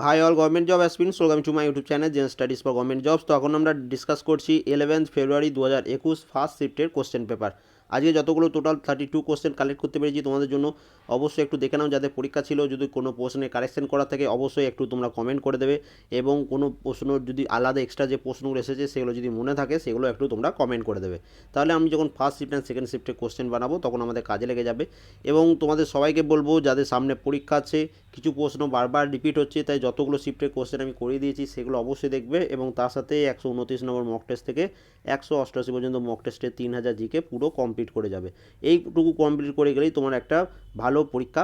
Hi all government job aspirants welcome to my YouTube channel zen studies for government jobs তো এখন আমরা discuss করছি eleventh February দু হাজার একুশ ফার্স্ট শিফটের কোশ্চেন পেপার আজকে যতগুলো total thirty two question collect করতে পেরেছি তোমাদের জন্য, অবশ্যই একটু দেখে নাও, যাদের পরীক্ষা ছিল, যদি কোনো প্রশ্নে কারেকশন করা থাকে, অবশ্যই একটু তোমরা কমেন্ট করে দেবে এবং কোনো প্রশ্ন যদি আলাদা এক্সট্রা যে প্রশ্নগুলো এসেছে, সেগুলো যদি মনে থাকে, সেগুলো একটু তোমরা কমেন্ট করে দেবে। তাহলে আমি যখন ফার্স্ট শিফট অ্যান্ড সেকেন্ড শিফটে কোশ্চেন বানাবো, তখন আমাদের কাজে লেগে যাবে এবং তোমাদের সবাইকে বলব, যাদের সামনে পরীক্ষা আছে, কিছু প্রশ্ন বারবার রিপিট হচ্ছে, তাই যতগুলো শিফটের কোশ্চেন আমি করিয়ে দিয়েছি, সেগুলো অবশ্যই দেখবে এবং তার সাথে একশো উনত্রিশ নম্বর মক টেস্ট থেকে একশো অষ্টআশি পর্যন্ত মক টেস্টে তিন হাজার জিকে পুরো কমপ্লিট করে যাবে। এইটুকু কমপ্লিট করে গেলেই তোমার একটা ভালো পরীক্ষা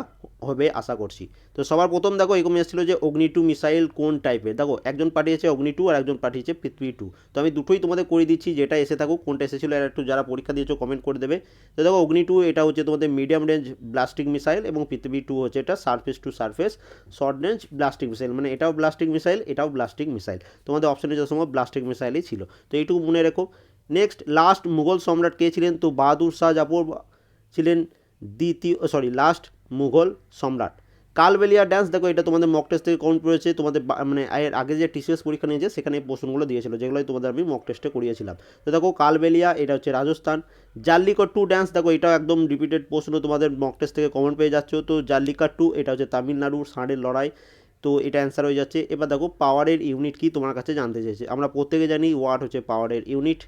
হবে আশা করছি। তো সবার প্রথম দেখো, এরকম এসেছিল যে অগ্নি টু মিসাইল কোন টাইপের দেখো, একজন পাঠিয়েছে অগ্নি টু আর একজন পাঠিয়েছে পৃথিবী টু তো আমি দুটোই তোমাদের করে দিচ্ছি, যেটা এসে থাকুক, কোনটা এসেছিল আর একটু যারা পরীক্ষা দিয়েছ কমেন্ট করে দেবে। তো দেখো, অগ্নি টু এটা হচ্ছে তোমাদের মিডিয়াম রেঞ্জ ব্লাস্টিং মিসাইল এবং পৃথিবী টু হচ্ছে এটা surface to surface short range ballistic missile মানে এটাও ব্লাস্টিং মিসাইল এটাও ব্লাস্টিং মিসাইল তোমাদের অপশনে যে সময় ব্লাস্টিং মিসাইলই ছিল। তো এইটুকু মনে রেখো। নেক্সট লাস্ট মুঘল সম্রাট কে ছিলেন? তো বাহাদুর শাহ জাফর ছিলেন দ্বিতীয় সরি লাস্ট মুঘল সম্রাট। কালবেলিয়া ড্যান্স দেখো এটা তোমাদের মক টেস্ট থেকে কাউন্ট করেছে। তোমাদের মানে আগে যে টিসিএস পরীক্ষা নিয়েছে, সেখানে প্রশ্নগুলো দিয়েছিল, যেগুলোই তোমাদের আমি মক টেস্টে করিয়েছিলাম। তো দেখো, কালবেলিয়া, এটা হচ্ছে রাজস্থান। জাল্লিকট টু ড্যান্স দেখো, এটাও একদম রিপিটেড প্রশ্ন তোমাদের মক টেস্ট থেকে কমন পেয়ে যাচ্ছ। তো জাল্লিকাট টু এটা হচ্ছে তামিলনাড়ুর ষাঁড়ের লড়াই। তো এটা অ্যান্সার হয়ে যাচ্ছে। এবার দেখো পাওয়ারের ইউনিট কি তোমার কাছে জানতে চেয়েছে? আমরা প্রত্যেকে জানি ওয়াট হচ্ছে পাওয়ারের ইউনিট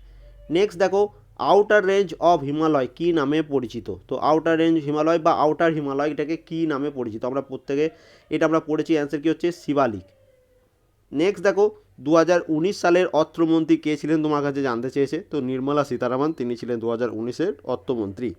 নেক্সট দেখো আউটার রেঞ্জ অফ হিমালয় কী নামে পরিচিত? তো আউটার রেঞ্জ হিমালয় বা আউটার হিমালয় এটাকে কী নামে পরিচিত? আমরা প্রত্যেকে, এটা আমরা পড়েছি অ্যান্সার কী হচ্ছে? শিবালিক নেক্সট দেখো দু সালের অর্থমন্ত্রী কে ছিলেন? তোমার কাছে জানতে চেয়েছে। তো নির্মলা সীতারামন, তিনি ছিলেন দু হাজার অর্থমন্ত্রী।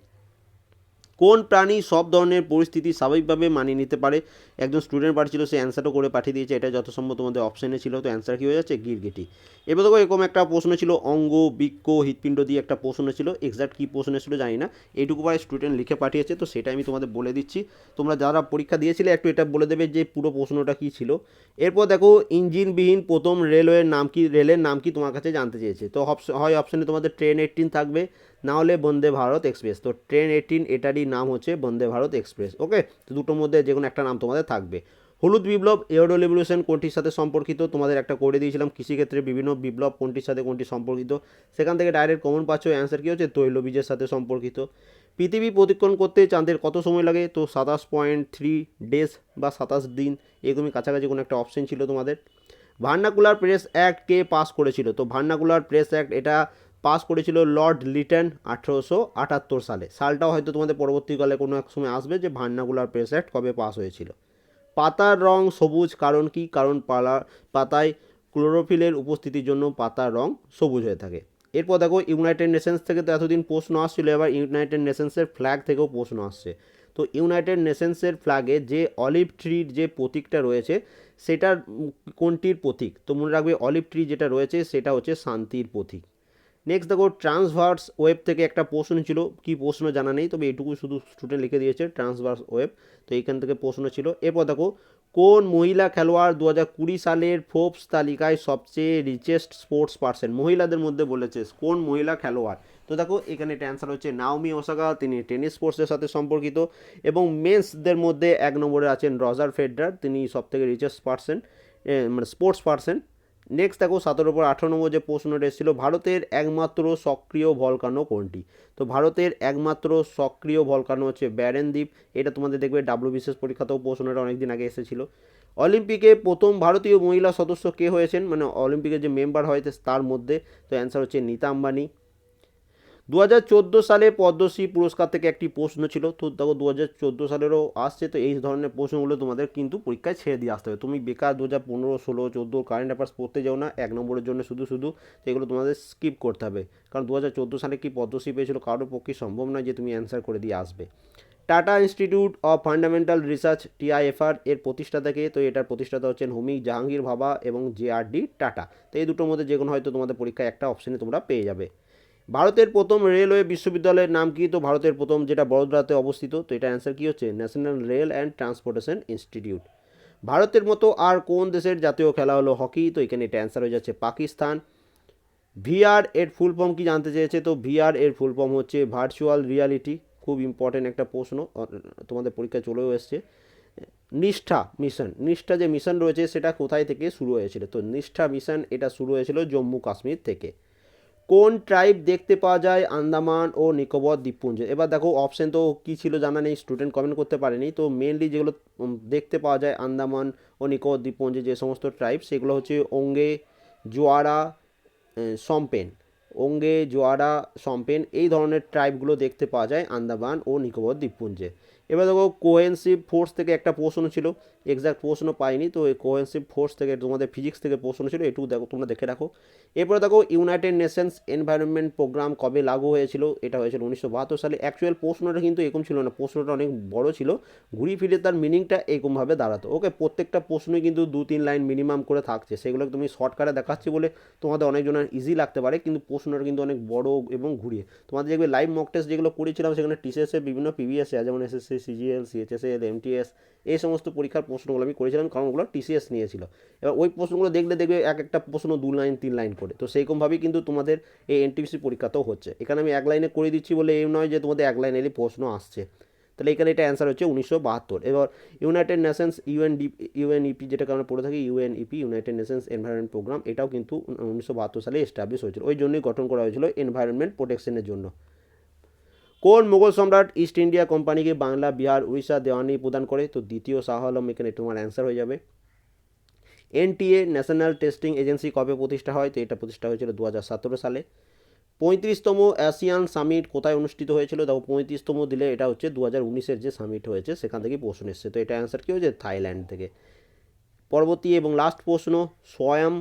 কোন প্রাণী সব ধরনের পরিস্থিতি স্বাভাবিকভাবে মানিয়ে নিতে পারে? একজন স্টুডেন্ট পাঠিয়েছিল সে অ্যান্সারও করে পাঠিয়ে দিয়েছে, এটা যথাসম্ভব তোমাদের অপশানে ছিল, তো অ্যান্সার কী হয়ে যাচ্ছে? গিরগিটি। এবার দেখো, এরকম একটা প্রশ্ন ছিল, অঙ্গ, বৃক্ষ, হৃৎপিণ্ড দিয়ে একটা প্রশ্ন ছিল এক্সাক্ট কী প্রশ্ন ছিল জানি না, এইটুকু পারে স্টুডেন্ট লিখে পাঠিয়েছে, তো সেটা আমি তোমাদের বলে দিচ্ছি। তোমরা যারা পরীক্ষা দিয়েছিলে, একটু এটা বলে দেবে যে পুরো প্রশ্নটা কী ছিল। এরপর দেখো, ইঞ্জিনবিহীন প্রথম রেলওয়ের নাম কি, রেলের নাম কি তোমার কাছে জানতে চেয়েছে? তো হয় অপশানে তোমাদের ট্রেন এইটিন থাকবে না হলে বন্দে ভারত এক্সপ্রেস। তো ট্রেন এইটিন এটারই নাম হচ্ছে বন্দে ভারত এক্সপ্রেস, ওকে? তো দুটোর মধ্যে যে কোনো একটা নাম তোমাদের থাকবে। হলুদ বিপ্লব এওডো রেভলিউশন, কোনটির সাথে সম্পর্কিত? তোমাদের একটা করে দিয়েছিলাম, কৃষিক্ষেত্রে বিভিন্ন বিপ্লব, কোনটির সাথে কোনটি সম্পর্কিত? সেখান থেকে ডাইরেক্ট কমন পাচ্ছ অ্যান্সার কী হচ্ছে? তৈলবীজের সাথে সম্পর্কিত। পৃথিবী প্রতিক্ষণ করতে চাঁদের কত সময় লাগে? তো সাতাশ পয়েন্ট থ্রি ডেজ বা সাতাশ দিন, এরকমই কাছাকাছি কোনো একটা অপশন ছিল তোমাদের। ভার্নাকুলার প্রেস অ্যাক্ট কে পাস করেছিল? তো ভার্নাকুলার প্রেস অ্যাক্ট এটা পাস করেছিল লর্ড লিটন আঠেরোশো আটাত্তর সালে। সালটাও হয়তো তোমাদের পরবর্তীকালে কোনো এক সময় আসবে যে ভার্নাকুলার প্রেস অ্যাক্ট কবে পাস হয়েছিল। পাতার রং সবুজ, কারণ কি? কারণ পালা, পাতায় ক্লোরোফিলের উপস্থিতির জন্য পাতার রং সবুজ হয়ে থাকে। এরপর দেখো ইউনাইটেড নেশনস থেকে তো এতদিন প্রশ্ন আসছিল, এবার ইউনাইটেড নেশনসের ফ্ল্যাগ থেকেও প্রশ্ন আসছে। তো ইউনাইটেড নেশনসের ফ্ল্যাগে যে অলিভ ট্রির যে প্রতীকটা রয়েছে, সেটার কোনটির প্রতীক? তো মনে রাখবে অলিভ ট্রি যেটা রয়েছে, সেটা হচ্ছে শান্তির প্রতীক। নেক্সট দেখো ট্রান্সভার্স ওয়েব থেকে একটা প্রশ্ন ছিল। কি প্রশ্ন জানা নেই, তবে এটুকু শুধু স্টুডেন্ট লিখে দিয়েছে ট্রান্সভার্স ওয়েব তো এইখান থেকে প্রশ্ন ছিল। এরপর দেখো, কোন মহিলা খেলোয়াড় দু হাজার কুড়ি সালের ফোর্বস তালিকায় সবচেয়ে রিচেস্ট স্পোর্টস পার্সন মহিলাদের মধ্যে বলেছে, কোন মহিলা খেলোয়াড়? তো দেখো, এখানে অ্যান্সার হচ্ছে নাওমি ওসাকা তিনি টেনিস স্পোর্টসের সাথে সম্পর্কিত। এবং মেন্সদের মধ্যে এক নম্বরে আছেন রজার ফেডরার তিনি সবথেকে রিচেস্ট পার্সন মানে স্পোর্টস পার্সন নেক্সট দেখো, সতেরো পর আঠারো নম্বর যে প্রশ্নটা এসেছিল, ভারতের একমাত্র সক্রিয় ভলকানো কোনটি? তো ভারতের একমাত্র সক্রিয় ভলকানো হচ্ছে ব্যারেন দ্বীপ এটা তোমাদের দেখবে ডাব্লিউ বিশেষ পরীক্ষাতেও প্রশ্নটা অনেকদিন আগে এসেছিল। অলিম্পিকে প্রথম ভারতীয় মহিলা সদস্য কে হয়েছেন? মানে অলিম্পিকের যে মেম্বার হয়েছে তার মধ্যে। তো অ্যান্সার হচ্ছে নীতা আম্বানি দু হাজার চোদ্দ সালে পদ্মশ্রী পুরস্কার থেকে একটি প্রশ্ন ছিল। তো দেখো, দু হাজার চোদ্দ সালেরও আসছে, তো এই ধরনের প্রশ্নগুলো তোমাদের কিন্তু পরীক্ষায় ছেড়ে দিয়ে আসতে হবে। তুমি বেকার দু হাজার পনেরো, ষোলো, চোদ্দ কারেন্ট অ্যাফেয়ার্স পড়তে যাও না, এক নম্বরের জন্য শুধু শুধু এগুলো তোমাদের স্কিপ করতে হবে। কারণ দু হাজার চোদ্দ সালে কি পদ্মশ্রী পেয়েছিল, কারোর পক্ষে সম্ভব নয় যে তুমি অ্যান্সার করে দিয়ে আসবে। Tata institute of fundamental research TIFR এর প্রতিষ্ঠাতা কে তো এটার প্রতিষ্ঠাতা হচ্ছেন হোমি জাহাঙ্গীর ভাবা এবং জেআরডি টাটা। তো এই দুটোর মধ্যে যে কোনো হয়তো তোমাদের পরীক্ষায় একটা অপশনে তোমরা পেয়ে যাবে। ভারতের প্রথম রেলওয়ে বিশ্ববিদ্যালয়ের নাম কি? তো ভারতের প্রথম যেটা বড়োদরাতে অবস্থিত, তো এটা অ্যান্সার কী হচ্ছে? National rail and transportation institute ভারতের মতো আর কোন দেশের জাতীয় খেলা হলো হকি? তো এখানে এটা অ্যান্সার হয়ে যাচ্ছে পাকিস্তান। ভিআর এর ফুল ফর্ম কি জানতে চেয়েছে? তো ভিআর এর ফুল ফর্ম হচ্ছে ভার্চুয়াল রিয়ালিটি খুব ইম্পর্টেন্ট একটা প্রশ্ন তোমাদের পরীক্ষা চলেও এসছে। নিষ্ঠা মিশন নিষ্ঠা যে মিশন রয়েছে, সেটা কোথায় থেকে শুরু হয়েছিল? তো নিষ্ঠা মিশন এটা শুরু হয়েছিল জম্মু কাশ্মীর থেকে। কোন ট্রাইব দেখতে পাওয়া যায়? আন্দামান ও নিকোবর দ্বীপপুঞ্জে। এবার দেখো অপশন তো কী ছিল জানা নেই স্টুডেন্ট কমেন্ট করতে পারেনি। তো মেনলি যেগুলো দেখতে পাওয়া যায় আন্দামান ও নিকোবর দ্বীপপুঞ্জে যে সমস্ত ট্রাইব সেগুলো হচ্ছে ওঙ্গে, জোয়ারা সম্পেন। ওঙ্গে, জোয়ারা, সম্পেন, এই ধরনের ট্রাইবগুলো দেখতে পাওয়া যায় আন্দামান ও নিকোবর দ্বীপপুঞ্জে। এবার দেখো কোহেন্সিভ ফোর্স থেকে একটা প্রশ্ন ছিল। এক্সাক্ট প্রশ্ন পাইনি, তো এই কোহেন্সিভ ফোর্স থেকে তোমাদের ফিজিক্স থেকে প্রশ্ন ছিল, এটুকু দেখো, তোমরা দেখে রাখো। এরপরে দেখো ইউনাইটেড নেশনস এনভায়রনমেন্ট প্রোগ্রাম কবে লাগু হয়েছিল, এটা হয়েছিল উনিশশো বাহাত্তর সালে। অ্যাকচুয়াল প্রশ্নটা কিন্তু এরকম ছিল না প্রশ্নটা অনেক বড় ছিল। ঘুরিয়ে ফিরে তার মিনিংটা এরকমভাবে দাঁড়াতো। ওকে, প্রত্যেকটা প্রশ্নই কিন্তু দু তিন লাইন মিনিমাম করে থাকছে। সেগুলো তুমি শর্টকাটে দেখাচ্ছি বলে তোমাদের অনেকজনের ইজি লাগতে পারে, কিন্তু প্রশ্নটা কিন্তু অনেক বড় এবং ঘুরিয়ে। তোমাদের দেখবে লাইভ মক টেস্ট যেগুলো করেছিলাম, সেখানে টিসিএসে বিভিন্ন পিভিএসে যেমন এসএসসি সিজিএল সিএচএসএল এমটিএস এই সমস্ত পরীক্ষার প্রশ্নগুলো আমি করেছিলাম, কারণ ওগুলো টিসিএস নিয়েছিল। এবার ওই প্রশ্নগুলো দেখলে দেখবে এক একটা প্রশ্ন দু লাইন, তিন লাইন করে। তো সেইরকমভাবেই কিন্তু তোমাদের এই এনটিপিসি পরীক্ষাতেও হচ্ছে। এখানে আমি এক লাইনে করে দিচ্ছি বলে এই নয় যে তোমাদের এক লাইন এলে প্রশ্ন আসছে। তাহলে এখানে এটা অ্যান্সার হচ্ছে উনিশশো বাহাত্তর। এবার ইউনাইটেড নেশনস ইউএনডি ইউএনইপি যেটাকে আমরা পড়ে থাকি UNEP United Nations Environment Programme এটাও কিন্তু উনিশশো বাহাত্তর সালে এস্টাবলিশ হয়েছিল। ওই জন্যই গঠন করা হয়েছিল এনভায়রনমেন্ট প্রোটেকশনের জন্য। কোন মুঘল সম্রাট ইস্ট ইন্ডিয়া কোম্পানিকে বাংলা, বিহার, উড়িষ্যা, দেওয়ানি প্রদান করে? তো দ্বিতীয় শাহ আলম, এখানে তোমার অ্যান্সার হয়ে যাবে। এনটিএ ন্যাশনাল টেস্টিং এজেন্সি কবে প্রতিষ্ঠা হয়? তো এটা প্রতিষ্ঠা হয়েছিল দু হাজার সতেরো সালে। পঁয়ত্রিশতম অ্যাসিয়ান সামিট কোথায় অনুষ্ঠিত হয়েছিল? দেখো, পঁয়ত্রিশতম দিলে এটা হচ্ছে দু হাজার উনিশের যে সামিট হয়েছে, সেখান থেকেই প্রশ্ন এসছে। তো এটা অ্যান্সার কী হয়েছে? থাইল্যান্ড থেকে। পরবর্তী এবং লাস্ট প্রশ্ন, স্বয়ং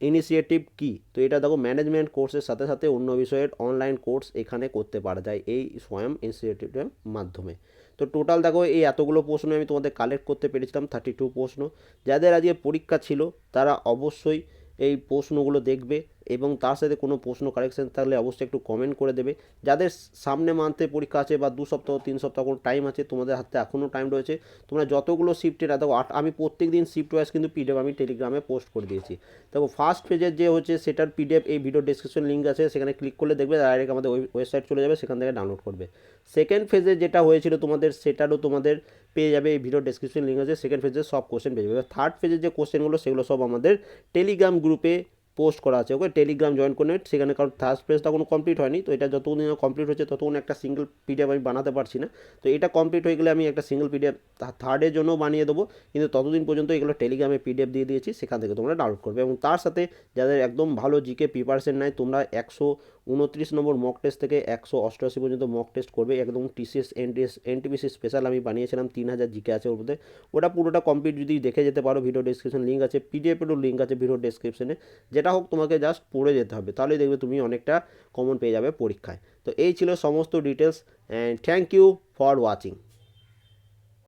ইনিশিয়েটিভ কি? তো এটা দেখো ম্যানেজমেন্ট কোর্সের সাথে সাথে অন্য বিষয়ের অনলাইন কোর্স এখানে করতে পারা যায় এই স্বয়ং ইনিশিয়েটিভের মাধ্যমে। তো টোটাল দেখো, এই এতগুলো প্রশ্ন আমি তোমাদের কালেক্ট করতে পেরেছিলাম থার্টি টু প্রশ্ন। যাদের আজকে পরীক্ষা ছিল, তারা অবশ্যই এই প্রশ্নগুলো দেখবে। এবং তার সাথে কোনো প্রশ্ন কারেকশন থাকলে অবশ্যই একটু কমেন্ট করে দেবে। যাদের সামনে মান্থে পরীক্ষা আছে বা দু সপ্তাহ, তিন সপ্তাহ কোনো টাইম আছে, তোমাদের হাতে এখনও টাইম রয়েছে। তোমরা যতগুলো শিফটের দেখো আট, আমি প্রত্যেক দিন শিফট ওয়াইজ কিন্তু পিডিএফ আমি টেলিগ্রামে পোস্ট করে দিয়েছি। দেখো ফার্স্ট পেজের যে হচ্ছে সেটার পিডিএফ এই ভিডিও ডিসক্রিপশন লিঙ্ক আছে, সেখানে ক্লিক করলে দেখবে ডাইরেক্ট আমাদের ওয়েবসাইট চলে যাবে, সেখান থেকে ডাউনলোড করবে। সেকেন্ড ফেজে যেটা হয়েছিল তোমাদের, সেটারও তোমাদের পেয়ে যাবে এই ভিডিও ডেসক্রিপশন লিঙ্ক আছে সেকেন্ড ফেজে সব কোশ্চেন পেয়ে যাবে। থার্ড ফেজের যে কোশ্চেনগুলো সেগুলো সব আমাদের টেলিগ্রাম গ্রুপে পোস্ট করা আছে, ওকে? টেলিগ্রাম জয়েন করে নেবে। সেখানে কারণ থার্ড পেজটা কোনো কমপ্লিট হয়নি, তো এটা যতদিন কমপ্লিট হচ্ছে ততক্ষণ একটা সিঙ্গেল পিডিএফ আমি বানাতে পারছি না। তো এটা কমপ্লিট হয়ে গেলে আমি একটা সিঙ্গেল পিডিএফ থার্ডের জন্য বানিয়ে দেবো। কিন্তু ততদিন পর্যন্ত এগুলো টেলিগ্রামে পিডিএফ দিয়ে দিয়েছি, সেখান থেকে তোমরা ডাউনলোড করবে। এবং তার সাথে যাদের একদম ভালো জিকে প্রিপারেশন নেয় তোমরা একশো উনত্রিশ নম্বর মক টেস্ট থেকে একশো অষ্টআশি পর্যন্ত মক টেস্ট করবে। একদম টিসিএস এনটিএস এনটিপিসি স্পেশাল আমি বানিয়েছিলাম, তিন হাজার জিকে আছে ওর মধ্যে। ওটা পুরোটা কমপ্লিট যদি দেখে যেতে পারো ভিডিও ডিসক্রিপশন লিঙ্ক আছে পিডিএফেরও লিঙ্ক আছে ভিডিও ডিসক্রিপশনে যেটা হোক তোমাকে জাস্ট পড়ে যেতে হবে, তাহলেই দেখবে তুমি অনেকটা কমন পেয়ে যাবে পরীক্ষায়। তো এই ছিল সমস্ত details and thank you for watching